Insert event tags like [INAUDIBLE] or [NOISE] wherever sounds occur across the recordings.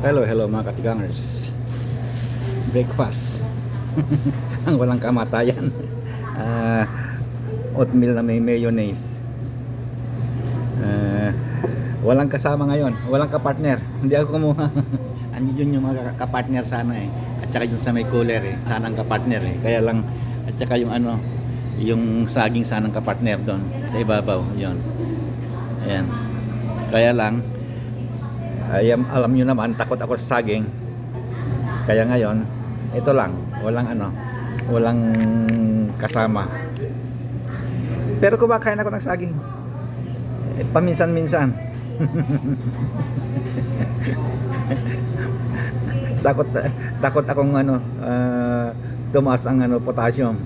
Hello, hello mga katigangers. Breakfast. [LAUGHS] Ang walang kamatayan. Ah, oatmeal na may mayonnaise. Ah, walang kasama ngayon. Walang kapartner. Hindi ako kumuha. [LAUGHS] Andiyan yung mga kapartner sana eh. At saka yung sa may cooler eh. Sana ang kapartner eh. Kaya lang, at saka yung ano, yung saging sanang kapartner doon sa ibabaw. Yon. Ayan. Kaya lang, ayam, alam nyo naman, takot ako sa saging. Kaya ngayon, ito lang, walang ano, walang kasama. Pero kumakain ako ng saging. Eh, paminsan-minsan. [LAUGHS] takot takot akong ano ah, tumaas ang ano potassium.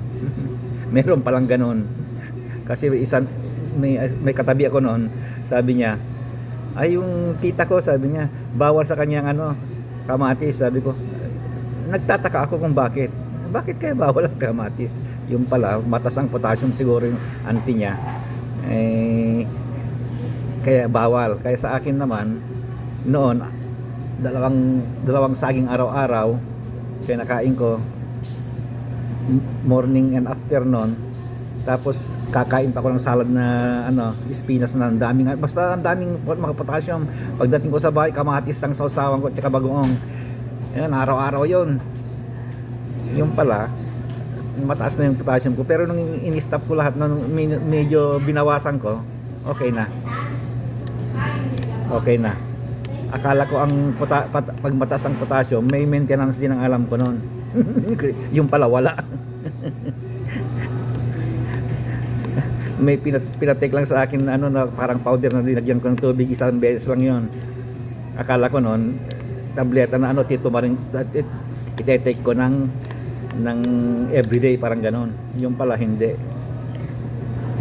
[LAUGHS] Meron palang ganun. Kasi isang may may katabi ako noon, sabi niya, ay yung tita ko sabi niya bawal sa kanyang ano kamatis. Sabi ko nagtataka ako kung bakit. Bakit kaya bawal ang kamatis? Yung pala matas ang potassium siguro yung auntie niya. Eh kaya bawal. Kaya sa akin naman noon dalawang dalawang saging araw-araw kinakain ko morning and afternoon tapos kakain pa ako ng salad na ano, spinas na ang daming basta ang daming mga potassium. Pagdating ko sa bahay, kamatis ang sausawan ko at saka bagoong. Ayan, araw-araw 'yon. Yung pala mataas na yung potassium ko pero nung in- in-stop ko lahat nung me- medyo binawasan ko, okay na. Okay na. Akala ko ang pota- pat- pag mataas ang potassium, may maintenance din ang alam ko noon. [LAUGHS] yung pala wala. May pinat pinatek lang sa akin na ano na parang powder na dinagyan ko ng tubig isang beses lang yon akala ko noon tableta na ano tito maring itetake ko ng ng everyday parang ganon. Yung pala hindi.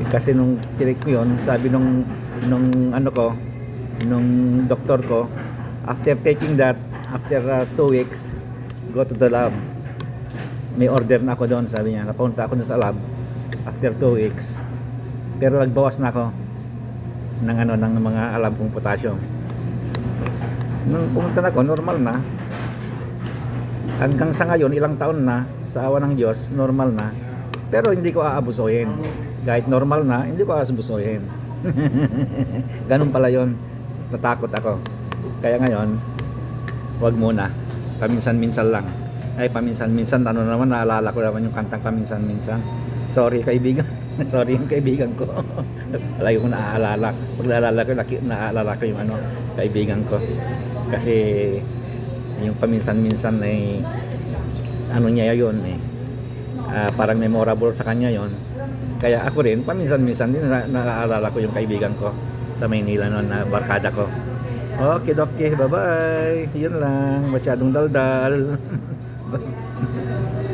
Kasi nung tinik ko yun sabi nung nung ano ko nung doktor ko after taking that after uh, two weeks go to the lab. May order na ako doon sabi niya napunta ako doon sa lab. After two weeks pero nagbawas na ako ng ano ng mga alam kong potassium nung pumunta na ako normal na. Hanggang sa ngayon ilang taon na sa awa ng Diyos normal na. Pero hindi ko aabusohin kahit normal na hindi ko aabusohin [LAUGHS] ganun pala yon natakot ako. Kaya ngayon wag muna. Paminsan-minsan lang. Ay paminsan-minsan ano naman naalala ko naman yung kantang paminsan-minsan. Sorry kaibigan [LAUGHS] [LAUGHS] sorry yung kaibigan ko. [LAUGHS] Lagi ko naaalala. Pag naalala ko naki, naaalala ko yung ano kaibigan ko. Kasi yung paminsan-minsan ay ano niya yun eh. Ah, parang memorable sa kanya yon kaya ako rin paminsan-minsan din na, naaalala ko yung kaibigan ko sa Maynila noon na barkada ko. Okay okay bye bye yun lang. Masyadong daldal [LAUGHS]